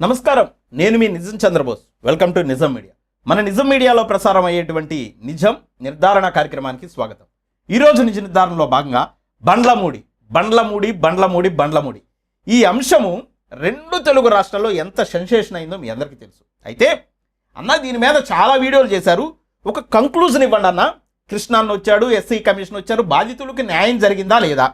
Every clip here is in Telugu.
నమస్కారం. నేను మీ Nijam Chandrabose. Welcome to Nijam media మన నిజం మీడియాలో ప్రసారం అయ్యేటువంటి నిజం నిర్ధారణ కార్యక్రమానికి స్వాగతం. ఈరోజు నిజ నిర్ధారణలో భాగంగా బండ్లమూడి బండ్లమూడి బండ్లమూడి బండ్లమూడి ఈ అంశము రెండు తెలుగు రాష్ట్రాల్లో ఎంత సెన్సేషన్ అయిందో మీ అందరికీ తెలుసు. అయితే అన్న దీని మీద చాలా వీడియోలు చేశారు. ఒక కంక్లూజన్ ఇవ్వండి అన్న. కృష్ణాన్న వచ్చాడు ఎస్సీ కమిషన్ వచ్చారు. బాధితులకు న్యాయం జరిగిందా లేదా?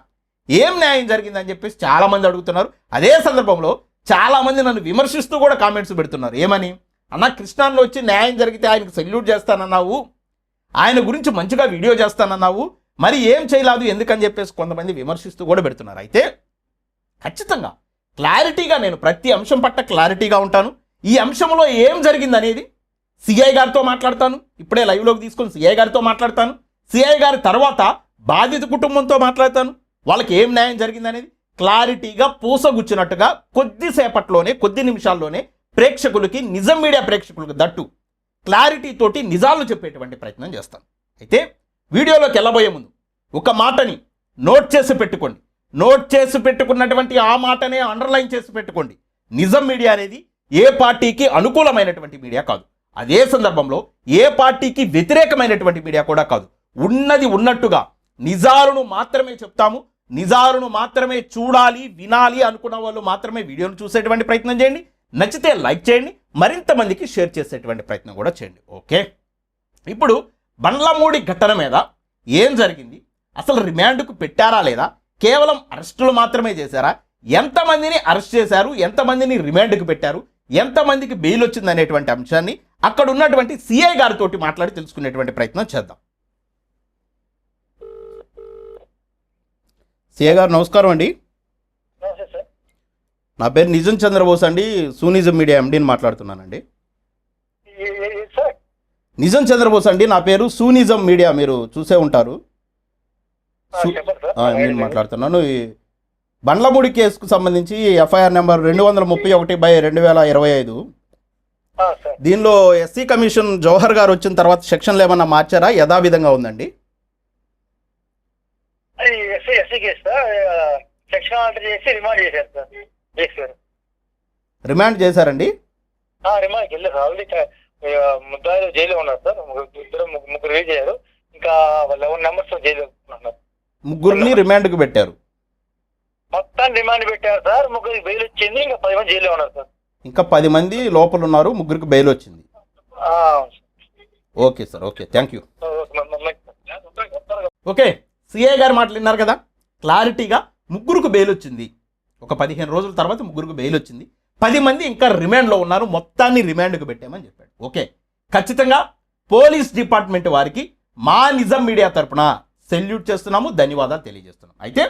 ఏం న్యాయం జరిగిందని చెప్పేసి చాలామంది అడుగుతున్నారు. అదే సందర్భంలో చాలా మంది నన్ను విమర్శిస్తూ కూడా కామెంట్స్ పెడుతున్నారు. ఏమని? అన్న కృష్ణాన్లో వచ్చి న్యాయం జరిగితే ఆయనకు సెల్యూట్ చేస్తానన్నావు? ఆయన గురించి మంచిగా వీడియో చేస్తానన్నావు? మరి ఏం చేయలేదు? ఎందుకని చెప్పేసి కొంతమంది విమర్శిస్తూ కూడా పెడుతున్నారు. అయితే ఖచ్చితంగా క్లారిటీగా నేను ప్రతి అంశం పట్ల క్లారిటీగా ఉంటాను. ఈ అంశంలో ఏం జరిగింది అనేది సిఐ గారితో మాట్లాడతాను. ఇప్పుడే లైవ్లోకి తీసుకొని సిఐ గారితో మాట్లాడతాను. సిఐ గారి తర్వాత బాధిత కుటుంబంతో మాట్లాడతాను. వాళ్ళకి ఏం న్యాయం జరిగిందనేది క్లారిటీగా పూసగుచ్చినట్టుగా కొద్దిసేపట్లోనే కొద్ది నిమిషాల్లోనే ప్రేక్షకులకి నిజం మీడియా ప్రేక్షకులకు దట్టు. క్లారిటీ తోటి నిజాలు చెప్పేటువంటి ప్రయత్నం చేస్తాను అయితే వీడియోలోకి వెళ్ళబోయే ముందు ఒక మాటని నోట్ చేసి పెట్టుకోండి. నోట్ చేసి పెట్టుకున్నటువంటి ఆ మాటనే అండర్లైన్ చేసి పెట్టుకోండి. నిజం మీడియా అనేది ఏ పార్టీకి అనుకూలమైనటువంటి మీడియా కాదు. అదే సందర్భంలో ఏ పార్టీకి వ్యతిరేకమైనటువంటి మీడియా కూడా కాదు. ఉన్నది ఉన్నట్టుగా నిజాలను మాత్రమే చెప్తాము నిజాలను మాత్రమే చూడాలి వినాలి అనుకున్న వాళ్ళు మాత్రమే వీడియోను చూసేటువంటి ప్రయత్నం చేయండి. నచ్చితే లైక్ చేయండి. మరింత మందికి షేర్ చేసేటువంటి ప్రయత్నం కూడా చేయండి. ఓకే? ఇప్పుడు బండ్లమూడి ఘటన మీద ఏం జరిగింది? అసలు రిమాండ్కు పెట్టారా లేదా? కేవలం అరెస్టులు మాత్రమే చేశారా? ఎంతమందిని అరెస్ట్ చేశారు? ఎంతమందిని రిమాండ్కి పెట్టారు? ఎంతమందికి బెయిల్ వచ్చింది అనేటువంటి అంశాన్ని అక్కడ ఉన్నటువంటి సిఐ గారితో మాట్లాడి తెలుసుకునేటువంటి ప్రయత్నం చేద్దాం. సిఐ గారు నమస్కారం అండి. నా పేరు నిజం చంద్రబోస్ అండి. సూనిజం మీడియా ఎండీని మాట్లాడుతున్నానండి. నిజం చంద్రబోస్ అండి. నా పేరు సూనిజం మీడియా. మీరు చూసే ఉంటారు. నేను మాట్లాడుతున్నాను. ఈ బండ్లమూడి కేసుకు సంబంధించి ఎఫ్ఐఆర్ నెంబర్ రెండు వందల ముప్పై ఒకటి బై రెండు వేల ఇరవై ఐదు. దీనిలో ఎస్సీ కమిషన్ జవహర్ గారు వచ్చిన తర్వాత సెక్షన్లు ఏమన్నా మార్చారా? యథావిధంగా ఉందండి అది ఆ, సెక్షన్ ఆర్డర్ చేసి రిమాండ్ చేశారు సార్. రిమాండ్ చేశారండి? ఆ, రిమాండ్కి వెళ్ళారు ఆల్రెడీ ముద్దాయిలు జైల్లో ఉన్నారు సార్. ముగ్గురు ఇద్దరు ముగ్గురు రిలీజ్ అయ్యారు. ఇంకా లెవెన్ నెంబర్స్ జైల్లో ఉన్నారు. ముగ్గురిని రిమాండ్కి పెట్టారు. మొత్తం రిమాండ్ పెట్టారు సార్. ముగ్గురికి బెయిల్ వచ్చింది. ఇంకా పది మంది జైల్లో ఉన్నారు సార్. ఇంకా పది మంది లోపల ఉన్నారు. ముగ్గురికి బెయిల్ వచ్చింది. Okay sir okay. Thank you okay, CI గారు మాటలు విన్నారు కదా? క్లారిటీగా ముగ్గురుకు బెయిల్ వచ్చింది. ఒక పదిహేను రోజుల తర్వాత ముగ్గురికి బెయిల్ వచ్చింది. పది మంది ఇంకా రిమాండ్లో ఉన్నారు. మొత్తాన్ని రిమాండ్కు పెట్టామని చెప్పాడు. ఓకే. ఖచ్చితంగా పోలీస్ డిపార్ట్మెంట్ వారికి మా నిజం మీడియా తరపున సెల్యూట్ చేస్తున్నాము ధన్యవాదాలు తెలియజేస్తున్నాం. అయితే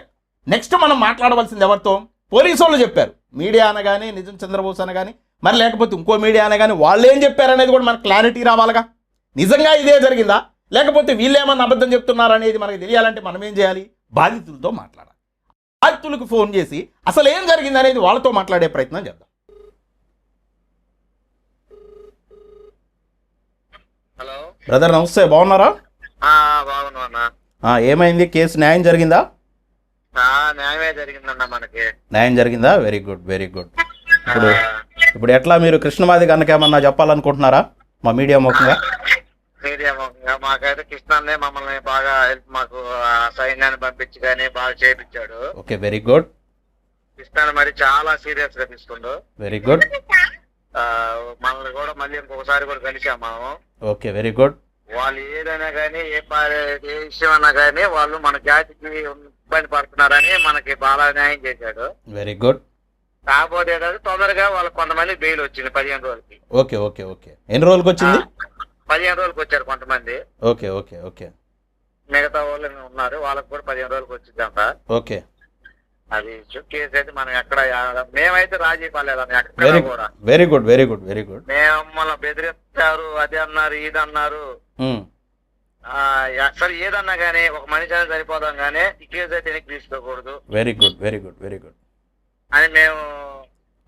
నెక్స్ట్ మనం మాట్లాడవలసింది ఎవరితో? పోలీసు వాళ్ళు చెప్పారు. మీడియా అనగానే నిజం చంద్రబోస్ అనగానే మరి లేకపోతే ఇంకో మీడియా అనగానే వాళ్ళు ఏం చెప్పారనేది కూడా మనకు క్లారిటీ రావాలిగా? నిజంగా ఇదే జరిగిందా? లేకపోతే వీళ్ళేమన్నా అబద్ధం చెప్తున్నారనేది మనకు తెలియాలంటే మనం ఏం చేయాలి? బాధితులతో మాట్లాడాలి. బాధితులకు ఫోన్ చేసి అసలు ఏం జరిగింది అనేది వాళ్ళతో మాట్లాడే ప్రయత్నం చేద్దాం. హలో. బ్రదర్ నమస్తే బాగున్నారా? ఏమైంది? కేసు న్యాయం జరిగిందా? న్యాయం జరిగిందా? Very good very good. ఇప్పుడు ఇప్పుడు ఎట్లా మీరు కృష్ణమాది కనుక ఏమన్నా చెప్పాలనుకుంటున్నారా? మా మీడియా ముఖంగా? మీడియా మాకైతే కృష్ణన్నే మమ్మల్ని బాగా హెల్ప్ మాకు సైన్యాన్ని పంపించి కానీ బాగా చేయించాడు ఓకే వెరీ గుడ్. కృష్ణని మరి చాలా సీరియస్గా తీసుకుండు. Very good. మనల్ని కూడా మళ్ళీ ఇంకొకసారి కూడా కలిసాం మనం ఓకే వెరీ గుడ్. వాళ్ళు ఏదైనా కానీ ఏ ఏ విషయం అన్నా కానీ వాళ్ళు మన జాతికి ఇబ్బంది పడుతున్నారని మనకి బాగా న్యాయం చేశాడు. Very good. కాకపోతే తొందరగా వాళ్ళకి కొంతమంది బెయిల్ వచ్చింది పదిహేను రోజులకి. Okay okay okay. ఎన్ని రోజులకి వచ్చింది పదిహేను రోజులకి వచ్చారు కొంతమంది. Okay okay okay. మిగతా వాళ్ళు ఉన్నారు వాళ్ళకి కూడా పదిహేను రోజులకి వచ్చిందంట ఓకే. అది కేసు అయితే మనం ఎక్కడ మేమైతే రాజీ పడలేదని ఎక్కడ వెరీ కూడా. Very good very good very good మేము బెదిరిస్తారు అది అన్నారు ఇది అన్నారు. ఆ, అసలు ఏదన్నా గానీ ఒక మనిషి అనేది సరిపోదాం గానీ ఈ కేసు అయితే వెనక్కి తీసుకోకూడదు. Very good very good very good అని మేము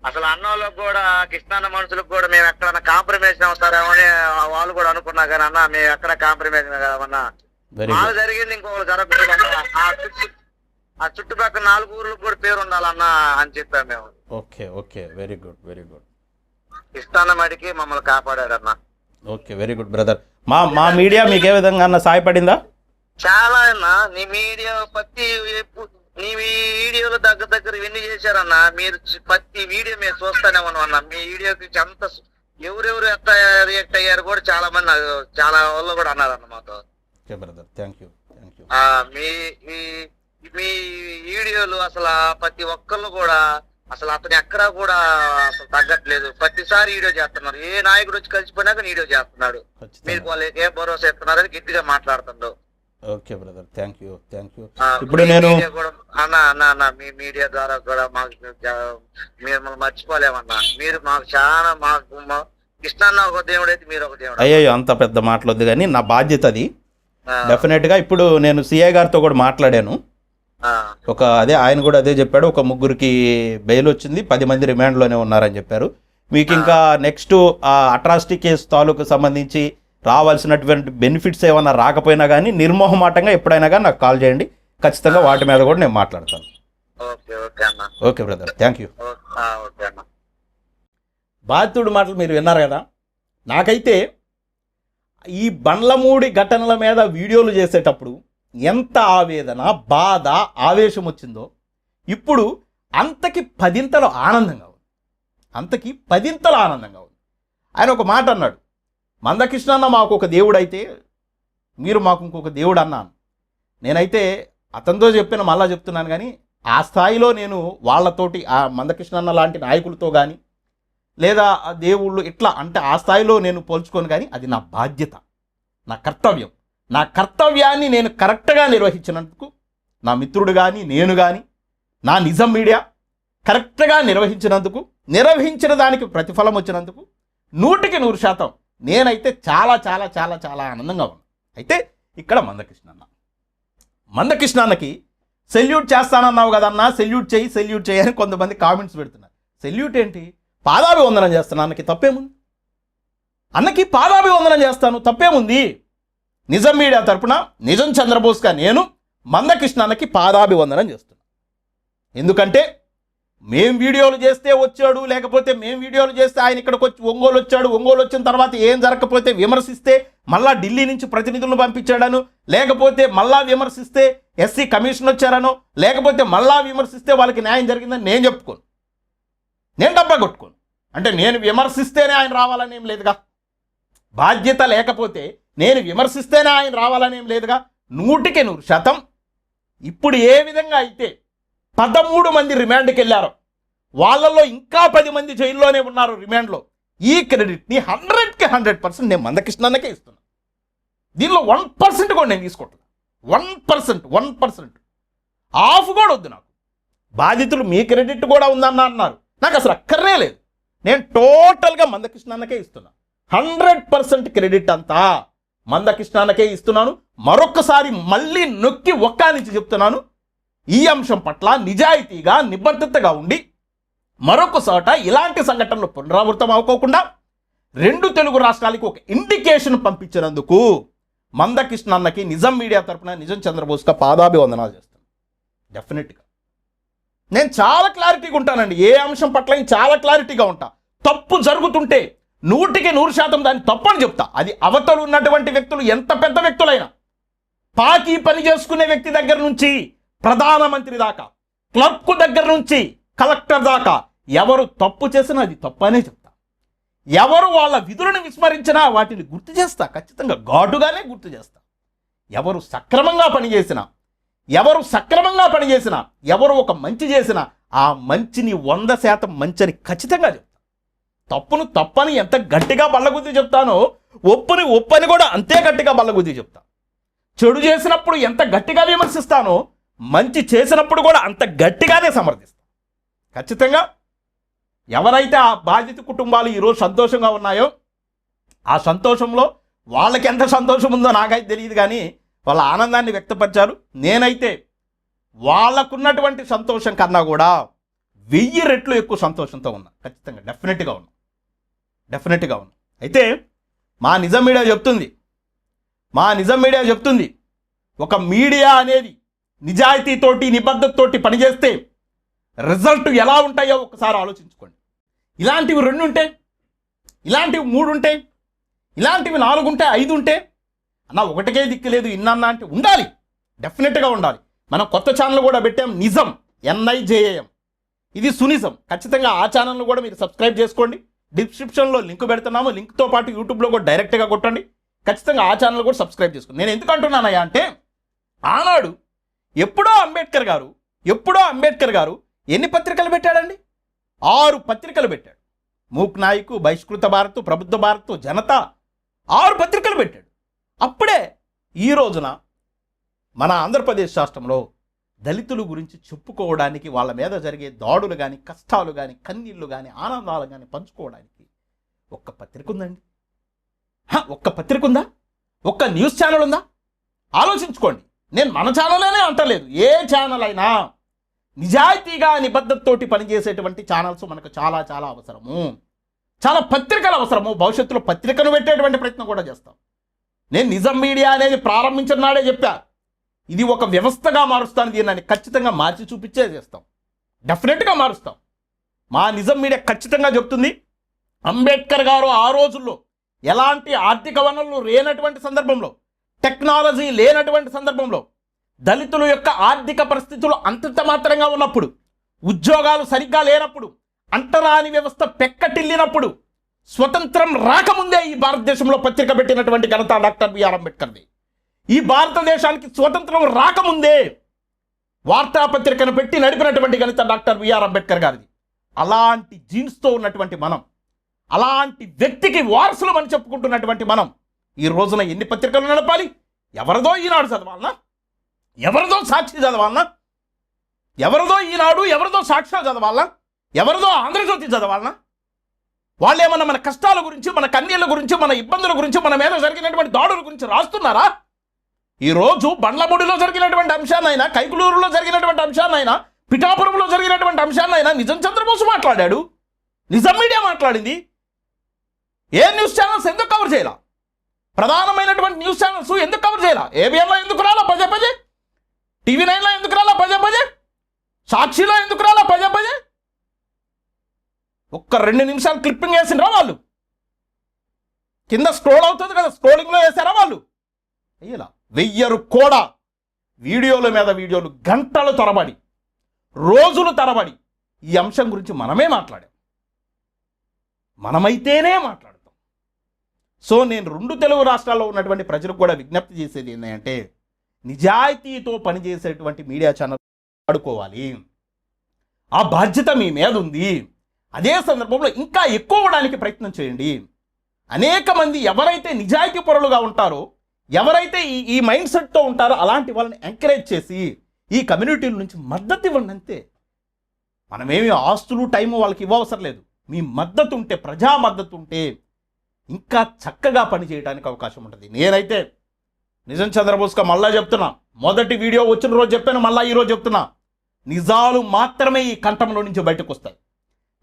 అసలు అన్నోళ్ళకి కూడా కృష్ణాన్న మనుషులకు కూడా మేము ఎక్కడన్నా కాంప్రమైజ్ అవుతారేమో అని వాళ్ళు కూడా అనుకున్నా కానీ అన్న మేము ఎక్కడ కాంప్రమైజ్ మాకు గుడ్ జరిగింది ఇంకొకరు జరగకూడదు. ఆ చుట్టూ ఆ చుట్టుపక్కల నాలుగు ఊర్లకు కూడా పేరు ఉండాలన్నా అని చెప్పాము మేము. Okay okay very good very good కృష్ణన్న మడికి మమ్మల్ని కాపాడాడన్న ఓకే వెరీ గుడ్ బ్రదర్ మా మా మీడియా మీకు ఏ విధంగా అన్న సహాయపడిందా చాలా అన్న. నీ మీడియా ప్రతి నీ వీడియోలు దగ్గర దగ్గర ఎన్ని చేశారన్న మీరు ప్రతి వీడియో మేము చూస్తానే ఉన్నాం అన్న. మీ వీడియోకి ఎంత ఎవరెవరు ఎంత రియాక్ట్ అయ్యారు కూడా చాలా మంది నాకు చాలా వాళ్ళు కూడా అన్నారన్న మాతో. మీ మీ వీడియోలు అసలు ప్రతి ఒక్కళ్ళు కూడా అసలు అతను ఎక్కడా కూడా అసలు తగ్గట్లేదు. ప్రతిసారి వీడియో చేస్తున్నారు. ఏ నాయకుడు వచ్చి కలిసిపోయినాక వీడియో చేస్తున్నాడు. మీరు వాళ్ళకి ఏ భరోసా ఇస్తున్నారని గట్టిగా మాట్లాడుతుండ్రు. Okay brother thank you thank you. ఇప్పుడు నేను మీడియా కూడా అన్న అన్న అన్న మీ మీడియా ద్వారా కూడా మాకు మిమ్మల్ని మర్చిపోలేమన్నా. మీరు మాకు చాలా మాకు మా- కృష్ణన్న ఒక దేవుడు అయితే మీరు ఒక దేవుడు. అయ్యో అంత పెద్ద మాటలొద్దు కానీ నా బాధ్యత అది. డెఫినెట్గా ఇప్పుడు నేను సిఐ గారితో కూడా మాట్లాడాను. ఆ, ఒక అదే ఆయన కూడా అదే చెప్పాడు ఒక ముగ్గురికి బెయిల్ వచ్చింది పది మంది రిమాండ్లోనే ఉన్నారని చెప్పారు. మీకు ఇంకా నెక్స్ట్ ఆ అట్రాసిటీ కేసు తాలూకు సంబంధించి రావాల్సినటువంటి బెనిఫిట్స్ ఏమన్నా రాకపోయినా కానీ నిర్మోహమాటంగా ఎప్పుడైనా కానీ నాకు కాల్ చేయండి. ఖచ్చితంగా వాటి మీద కూడా నేను మాట్లాడతాను. ఓకే ఓకే అన్న. Okay brother. Thank you. బాధితుడి మాటలు మీరు విన్నారు కదా? నాకైతే ఈ బండ్లమూడి ఘటనల మీద వీడియోలు చేసేటప్పుడు ఎంత ఆవేదన బాధ ఆవేశం వచ్చిందో ఇప్పుడు అంతకి పదింతలు ఆనందంగా ఉంది. అంతకి పదింతలు ఆనందంగా ఉంది. ఆయన ఒక మాట అన్నాడు. మందకృష్ణ అన్న మాకు ఒక దేవుడైతే మీరు మాకు ఇంకొక దేవుడు అన్నాను నేనైతే అతనితో చెప్పిన మళ్ళా చెప్తున్నాను కానీ ఆ స్థాయిలో నేను వాళ్ళతోటి ఆ మందకృష్ణ అన్న లాంటి నాయకులతో కానీ లేదా దేవుళ్ళు ఇట్లా అంటే ఆ స్థాయిలో నేను పోల్చుకోను కానీ అది నా బాధ్యత నా కర్తవ్యం. నా కర్తవ్యాన్ని నేను కరెక్ట్గా నిర్వహించినందుకు నా మిత్రుడు కానీ నేను కానీ నా నిజం మీడియా కరెక్ట్గా నిర్వహించినందుకు నిర్వహించిన దానికి ప్రతిఫలం వచ్చినందుకు నూటికి నూరు శాతం నేనైతే చాలా చాలా చాలా చాలా ఆనందంగా ఉన్నాను అయితే ఇక్కడ మందకృష్ణ అన్న. మందకృష్ణ అన్నకి సెల్యూట్ చేస్తానన్నావు కదన్నా సెల్యూట్ చేయి సెల్యూట్ చేయి అని కొంతమంది కామెంట్స్ పెడుతున్నారు. సెల్యూట్ ఏంటి? పాదాభివందనం చేస్తాను అన్నకి తప్పేముంది? అన్నకి పాదాభివందనం చేస్తాను తప్పేముంది? నిజం మీడియా తరపున నిజం చంద్రబోస్గా నేను మందకృష్ణ అన్నకి పాదాభి వందనం ఎందుకంటే మేం వీడియోలు చేస్తే వచ్చాడు లేకపోతే మేం వీడియోలు చేస్తే ఆయన ఇక్కడికి వచ్చి ఒంగోలు వచ్చాడు ఒంగోలు వచ్చిన తర్వాత ఏం జరగకపోతే విమర్శిస్తే మళ్ళా ఢిల్లీ నుంచి ప్రతినిధులను పంపించాడను లేకపోతే మళ్ళా విమర్శిస్తే ఎస్సీ కమిషన్ వచ్చారనో లేకపోతే మళ్ళా విమర్శిస్తే వాళ్ళకి న్యాయం జరిగిందని నేను చెప్పుకోను. నేను డబ్బా కొట్టుకోను. అంటే నేను విమర్శిస్తేనే ఆయన రావాలని ఏం లేదుగా. బాధ్యత లేకపోతే నేను విమర్శిస్తేనే ఆయన రావాలని ఏం లేదుగా. నూటికి నూరు శాతం. ఇప్పుడు ఏ విధంగా అయితే పదమూడు మంది రిమాండ్కి వెళ్ళారు వాళ్ళల్లో ఇంకా పది మంది జైల్లోనే ఉన్నారు రిమాండ్లో. ఈ క్రెడిట్ని హండ్రెడ్కి హండ్రెడ్ పర్సెంట్ నేను మందకృష్ణన్నకే ఇస్తున్నా. దీనిలో వన్ పర్సెంట్ కూడా నేను తీసుకోవట్లేదు one percent one percent. Half కూడా వద్దు నాకు. బాధితులు మీ క్రెడిట్ కూడా ఉందన్న అన్నారు. నాకు అసలు అక్కర్నే లేదు. నేను టోటల్గా మందకృష్ణన్నకే ఇస్తున్నా. హండ్రెడ్ పర్సెంట్ క్రెడిట్ అంతా మందకృష్ణానకే ఇస్తున్నాను. మరొక్కసారి మళ్ళీ నొక్కి ఒక్క నుంచి చెప్తున్నాను. ఈ అంశం పట్ల నిజాయితీగా నిబద్ధతగా ఉండి మరొక చోట ఇలాంటి సంఘటనలు పునరావృతం అవ్వకోకుండా రెండు తెలుగు రాష్ట్రాలకి ఒక ఇండికేషన్ పంపించినందుకు మందకృష్ణ అన్నకి నిజం మీడియా తరపున నిజం చంద్రబోస్గా పాదాభివందనాలు చేస్తాను డెఫినెట్గా నేను చాలా క్లారిటీగా ఉంటానండి. ఏ అంశం పట్ల నేను చాలా క్లారిటీగా ఉంటా. తప్పు జరుగుతుంటే నూటికి నూరు శాతం దాన్ని తప్పని చెప్తా. అది అవతలు ఉన్నటువంటి వ్యక్తులు ఎంత పెద్ద వ్యక్తులైనా. పాకి పని చేసుకునే వ్యక్తి దగ్గర నుంచి ప్రధానమంత్రి దాకా క్లర్క్ దగ్గర నుంచి కలెక్టర్ దాకా ఎవరు తప్పు చేసినా అది తప్పనే చెప్తా. ఎవరు వాళ్ళ విధులను విస్మరించినా వాటిని గుర్తు చేస్తా ఖచ్చితంగా ఘాటుగానే గుర్తు చేస్తా. ఎవరు సక్రమంగా పనిచేసినా ఎవరు సక్రమంగా పనిచేసినా ఎవరు ఒక మంచి చేసినా ఆ మంచిని వంద శాతం మంచని ఖచ్చితంగా చెప్తా. తప్పును తప్పని ఎంత గట్టిగా బల్లగుద్ది చెప్తానో ఒప్పుని ఒప్పని కూడా అంతే గట్టిగా బల్లగుద్ది చెప్తా. చెడు చేసినప్పుడు ఎంత గట్టిగా విమర్శిస్తానో మంచి చేసినప్పుడు కూడా అంత గట్టిగానే సమర్థిస్తాను ఖచ్చితంగా ఎవరైతే ఆ బాధిత కుటుంబాలు ఈరోజు సంతోషంగా ఉన్నాయో ఆ సంతోషంలో వాళ్ళకి ఎంత సంతోషం ఉందో నాకైతే తెలియదు కానీ వాళ్ళ ఆనందాన్ని వ్యక్తపరిచారు. నేనైతే వాళ్ళకున్నటువంటి సంతోషం కన్నా కూడా వెయ్యి రెట్లు ఎక్కువ సంతోషంతో ఉన్నా. ఖచ్చితంగా డెఫినెట్గా ఉన్నా. డెఫినెట్గా ఉన్నా. అయితే మా నిజం మీడియా చెప్తుంది. మా నిజం మీడియా చెప్తుంది. ఒక మీడియా అనేది నిజాయితీతోటి నిబద్ధతతోటి పనిచేస్తే రిజల్ట్ ఎలా ఉంటాయో ఒకసారి ఆలోచించుకోండి. ఇలాంటివి రెండు ఉంటే ఇలాంటివి మూడు ఉంటే ఇలాంటివి నాలుగు ఉంటే ఐదు ఉంటే అన్న ఒకటికే దిక్కు లేదు ఇన్నన్నా అంటే ఉండాలి. డెఫినెట్గా ఉండాలి. మనం కొత్త ఛానల్ కూడా పెట్టాం నిజం ఎన్ఐజేఏఎం. ఇది సునిజం. ఖచ్చితంగా ఆ ఛానల్ను కూడా మీరు సబ్స్క్రైబ్ చేసుకోండి. డిస్క్రిప్షన్లో లింక్ పెడుతున్నాము. లింక్తో పాటు యూట్యూబ్లో కూడా డైరెక్ట్గా కొట్టండి. ఖచ్చితంగా ఆ ఛానల్ కూడా సబ్స్క్రైబ్ చేసుకోండి. నేను ఎందుకు అంటున్నానయ్యా అంటే ఆనాడు ఎప్పుడో అంబేద్కర్ గారు ఎప్పుడో అంబేద్కర్ గారు ఎన్ని పత్రికలు పెట్టాడండి? ఆరు పత్రికలు పెట్టాడు. మూక్ నాయకు బహిష్కృత భారత్ ప్రబుద్ధ భారత్ జనత ఆరు పత్రికలు పెట్టాడు. అప్పుడే ఈ రోజున మన ఆంధ్రప్రదేశ్ రాష్ట్రంలో దళితుల గురించి చెప్పుకోవడానికి వాళ్ళ మీద జరిగే దాడులు కానీ కష్టాలు కానీ కన్నీళ్ళు కానీ ఆనందాలు కానీ పంచుకోవడానికి ఒక్క పత్రిక ఉందండి. ఒక్క పత్రిక ఉందా? ఒక్క న్యూస్ ఛానల్ ఉందా? ఆలోచించుకోండి. నేను మన ఛానల్లోనే అంటలేదు. ఏ ఛానల్ అయినా నిజాయితీగా నిబద్ధతతోటి పనిచేసేటువంటి ఛానల్స్ మనకు చాలా చాలా అవసరము. చాలా పత్రికలు అవసరము. భవిష్యత్తులో పత్రికను పెట్టేటువంటి ప్రయత్నం కూడా చేస్తాం. నేను నిజం మీడియా అనేది ప్రారంభించిన నాడే చెప్పా. ఇది ఒక వ్యవస్థగా మారుస్తాను. దీన్ని ఖచ్చితంగా మార్చి చూపించే చేస్తాం. డెఫినెట్గా మారుస్తాం. మా నిజం మీడియా ఖచ్చితంగా చెప్తుంది. అంబేద్కర్ గారు ఆ రోజుల్లో ఎలాంటి ఆర్థిక వనరులు లేనటువంటి సందర్భంలో టెక్నాలజీ లేనటువంటి సందర్భంలో దళితుల యొక్క ఆర్థిక పరిస్థితులు అంతంత మాత్రంగా ఉన్నప్పుడు ఉద్యోగాలు సరిగ్గా లేనప్పుడు అంటరాని వ్యవస్థ పెక్కటిల్లినప్పుడు స్వతంత్రం రాకముందే ఈ భారతదేశంలో పత్రిక పెట్టినటువంటి ఘనత డాక్టర్ బిఆర్ అంబేద్కర్ది. ఈ భారతదేశానికి స్వతంత్రం రాకముందే వార్తాపత్రికను పెట్టి నడిపినటువంటి ఘనత డాక్టర్ బిఆర్ అంబేద్కర్ గారిది. అలాంటి జీన్స్తో ఉన్నటువంటి మనం అలాంటి వ్యక్తికి వారసులు అని చెప్పుకుంటున్నటువంటి మనం ఈ రోజున ఎన్ని పత్రికలు నడపాలి? ఎవరిదో ఈనాడు చదవాలనా? ఎవరిదో సాక్షి చదవాలనా? ఎవరిదో ఈనాడు ఎవరిదో సాక్షి చదవాలనా? ఎవరిదో ఆంధ్రజ్యోతి చదవాలనా? వాళ్ళేమన్నా మన కష్టాల గురించి మన కన్నీళ్ళ గురించి మన ఇబ్బందుల గురించి మన మీద జరిగినటువంటి దాడుల గురించి రాస్తున్నారా? ఈరోజు రోజు బండ్లమూడిలో జరిగినటువంటి అంశాన్నైనా కైకులూరులో జరిగినటువంటి అంశాన్నైనా పిఠాపురంలో జరిగినటువంటి అంశాన్నైనా నిజం చంద్రబోసు మాట్లాడాడు? నిజం మీడియా మాట్లాడింది? ఏ న్యూస్ ఛానల్స్ ఎందుకు కవర్ చేయాల? ప్రధానమైనటువంటి న్యూస్ ఛానల్స్ ఎందుకు కవర్ చేయాల? ఏబిఎన్లో ఎందుకు రాలా? పదే పదే. టీవీ నైన్లో ఎందుకు రాలా? పదే పదే. సాక్షిలో ఎందుకు రాలా? పదే పదే. ఒక్క రెండు నిమిషాలు క్లిప్పింగ్ వేసిండ్రా వాళ్ళు? కింద స్క్రోల్ అవుతుంది కదా స్క్రోలింగ్లో వేసారా వాళ్ళు? అయ్యలా వెయ్యరు కూడా. వీడియోల మీద వీడియోలు గంటలు తరబడి రోజులు తరబడి ఈ అంశం గురించి మనమే మాట్లాడాం. మనమైతేనే మాట్లాడాం. సో నేను రెండు తెలుగు రాష్ట్రాల్లో ఉన్నటువంటి ప్రజలకు కూడా విజ్ఞప్తి చేసేది ఏంటంటే నిజాయితీతో పనిచేసేటువంటి మీడియా ఛానల్ ఆడుకోవాలి ఆ బాధ్యత మీ మీద ఉంది. అదే సందర్భంలో ఇంకా ఎక్కువ అవ్వడానికి ప్రయత్నం చేయండి. అనేక మంది ఎవరైతే నిజాయితీ పరులుగా ఉంటారో ఎవరైతే ఈ ఈ మైండ్ సెట్తో ఉంటారో అలాంటి వాళ్ళని ఎంకరేజ్ చేసి ఈ కమ్యూనిటీల నుంచి మద్దతు ఇవ్వండి అంతే. మనమేమి ఆస్తులు టైము వాళ్ళకి ఇవ్వవసరం లేదు. మీ మద్దతు ఉంటే ప్రజా మద్దతు ఉంటే ఇంకా చక్కగా పనిచేయడానికి అవకాశం ఉంటుంది. నేనైతే నిజం చంద్రబోస్గా మళ్ళా చెప్తున్నా. మొదటి వీడియో వచ్చిన రోజు చెప్పాను మళ్ళా ఈరోజు చెప్తున్నా. నిజాలు మాత్రమే ఈ కంఠంలో నుంచి బయటకు వస్తాయి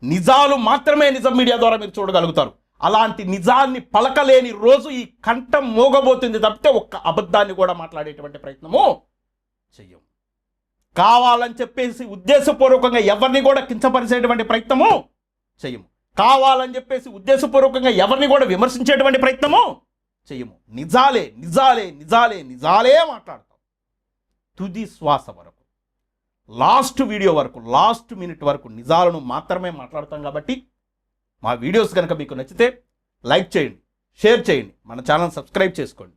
నిజాలు మాత్రమే నిజం మీడియా ద్వారా మీరు చూడగలుగుతారు. అలాంటి నిజాన్ని పలకలేని రోజు ఈ కంఠం మోగబోతుంది తప్పితే ఒక్క అబద్ధాన్ని కూడా మాట్లాడేటువంటి ప్రయత్నము చెయ్యం కావాలని చెప్పేసి ఉద్దేశపూర్వకంగా ఎవరిని కూడా కించపరిచేటువంటి ప్రయత్నము చెయ్యము. కావాలని చెప్పేసి ఉద్దేశపూర్వకంగా ఎవరిని కూడా విమర్శించేటువంటి ప్రయత్నము చెయ్యము. నిజాలే నిజాలే నిజాలే నిజాలే మాట్లాడతాం. తుది శ్వాస వరకు. లాస్ట్ వీడియో వరకు లాస్ట్ మినిట్ వరకు నిజాలను మాత్రమే మాట్లాడతాం కాబట్టి మా వీడియోస్ కనుక మీకు నచ్చితే లైక్ చేయండి షేర్ చేయండి మన ఛానల్ సబ్స్క్రైబ్ చేసుకోండి.